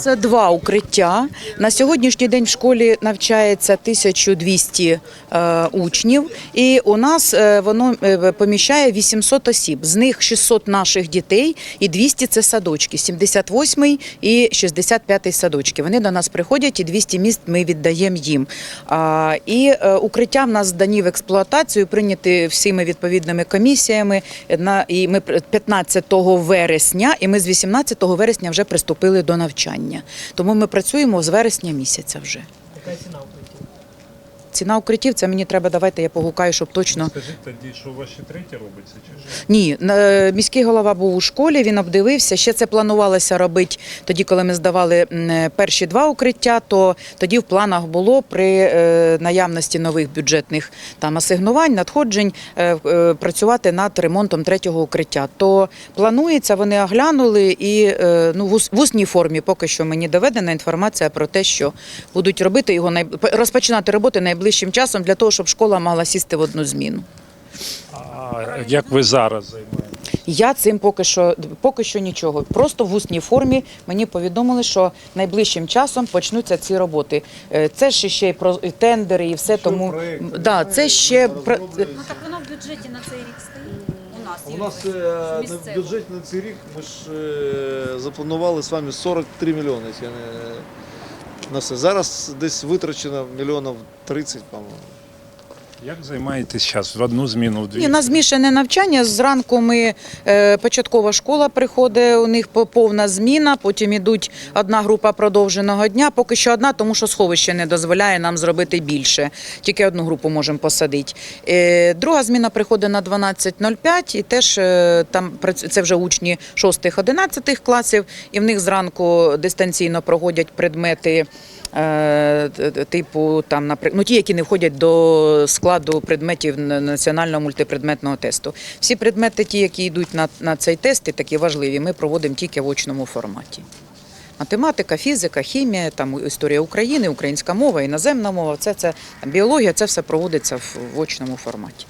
Це два укриття. На сьогоднішній день в школі навчається 1200 е, учнів, і у нас е, воно е, поміщає 800 осіб. З них 600 наших дітей і 200 – це садочки, 78 і 65 садочки. Вони до нас приходять, і 200 міст ми віддаємо їм. І укриття в нас здані в експлуатацію, прийняті всіми відповідними комісіями. І ми 15 вересня, і ми з 18 вересня вже приступили до навчання. Тому ми працюємо з вересня місяця вже. Ціна укриттів? Це мені треба давайте, я погукаю, щоб точно. Скажіть тоді, що у вас ще третє робиться, чи що? Ні, е, міський голова був у школі, він обдивився. Ще це планувалося робити тоді, коли ми здавали е, перші два укриття. То тоді в планах було при е, наявності нових бюджетних там асигнувань, надходжень працювати над ремонтом третього укриття. То планується, вони оглянули і ну в усній формі поки що мені доведена інформація про те, що будуть робити його розпочинати роботи найближчим часом для того, щоб школа могла сісти в одну зміну. А як ви зараз займаєтесь? Я цим поки що поки що нічого. Просто в усній формі мені повідомили, що найближчим часом почнуться ці роботи. Е, Це ж ще й про тендери, і все тому. проекти Да, це ще про Ну так воно в бюджеті на цей рік стоїть. У нас е, на бюджеті на цей рік ми ж е, запланували з вами 43 мільйони. якщо я не- На все. Зараз десь витрачено мільйонів 30, по-моєму. Як займаєтесь зараз? В одну зміну, дві? Ні, на змішане навчання. Зранку ми е, початкова школа приходить, у них по- повна зміна. Потім ідуть одна група продовженого дня. Поки що одна, тому що сховище не дозволяє нам зробити більше. Тільки одну групу можемо посадити. Е, друга зміна приходить на 12.05 і теж е, там це вже учні 6-11 класів, і в них зранку дистанційно проводять предмети. Е, Типу, там, наприклад, ну ті, які не входять до складу предметів національного мультипредметного тесту. Всі предмети, ті, які йдуть на, на цей тест, і такі важливі, ми проводимо тільки в очному форматі. Математика, фізика, хімія, там історія України, українська мова, іноземна мова, це, це біологія, це все проводиться в очному форматі.